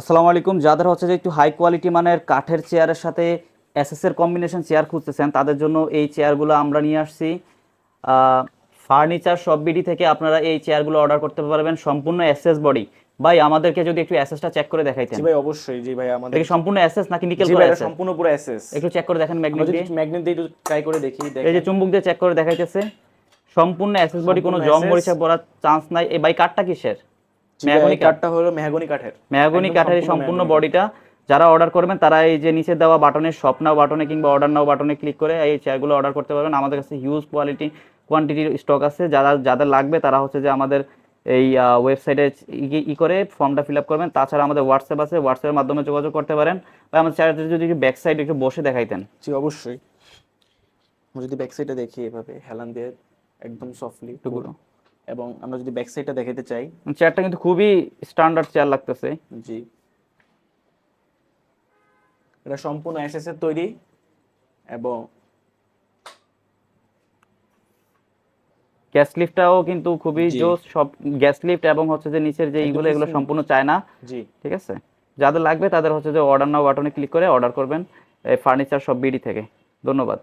আসসালামু আলাইকুম। যাদের হচ্ছে যে একটু হাই কোয়ালিটি মানের কাঠের চেয়ারের সাথে এসএস এর কম্বিনেশন চেয়ার খুঁজতেছেন তাদের জন্য এই চেয়ারগুলো আমরা নিয়ে আসছি। ফার্নিচার সব বিডি থেকে আপনারা এই চেয়ারগুলো অর্ডার করতে পারবেন সম্পূর্ণ এসএস বডি ভাই আমাদেরকে যদি একটু এসএসটা চেক করে দেখাইতেন। জি ভাই অবশ্যই। জি ভাই আমাদের এটা সম্পূর্ণ এসএস নাকি নিকেল করা এসএস সম্পূর্ণ পুরো এসএস একটু চেক করে দেখেন ম্যাগনেট দিয়ে। ম্যাগনেট দিয়ে একটু ট্রাই করে দেখি এই যে চুম্বক দিয়ে চেক করে দেখাইতেছে। সম্পূর্ণ এসএস বডি কোনো জং মরিচা পড়ার চান্স নাই। এই ভাই কাঠটা কিসের? মেহগনি কাঠটা হলো মেহগনি কাঠের। মেহাগনি কাঠের সম্পূর্ণ বডিটা যারা অর্ডার করবেন তারা এই যে নিচে দেওয়া বাটনে শপ নাও বাটনে কিংবা অর্ডার নাও বাটনে ক্লিক করে এই চেয়ারগুলো অর্ডার করতে পারবেন। আমাদের কাছে হিউজ কোয়ালিটি কোয়ান্টিটির স্টক আছে। যারা যাদের লাগবে তারা হচ্ছে যে আমাদের এই ওয়েবসাইটে ই করে ফর্মটা ফিল আপ করবেন। তাছাড়া আমাদের হোয়াটসঅ্যাপ আছে। হোয়াটসঅ্যাপের মাধ্যমে যোগাযোগ করতে পারেন। বা আমাদের চেয়ারটা যদি একটু ব্যাক সাইড একটু বসে দেখাইতেন। জি অবশ্যই। যদি ব্যাক সাইডটা দেখি এভাবে হেলান দিয়ে একদম সফটলি টুকুরো এবং আমরা যদি ব্যাক সাইডটা দেখাতে চাই। চেয়ারটা কিন্তু খুবই স্ট্যান্ডার্ড চেয়ার লাগতেছে। জি। এটা সম্পূর্ণ এসএস এর তৈরি এবং গ্যাস লিফটটাও কিন্তু খুবই। জোস সব গ্যাস লিফট এবং হচ্ছে যে নিচের যে এইগুলো এগুলো। সম্পূর্ণ চায়না। জি। ঠিক আছে? যাদের লাগবে তাদের হচ্ছে যে অর্ডার নাও বাটনে ক্লিক করে অর্ডার করবেন এই ফার্নিচার সব বিডি থেকে। ধন্যবাদ।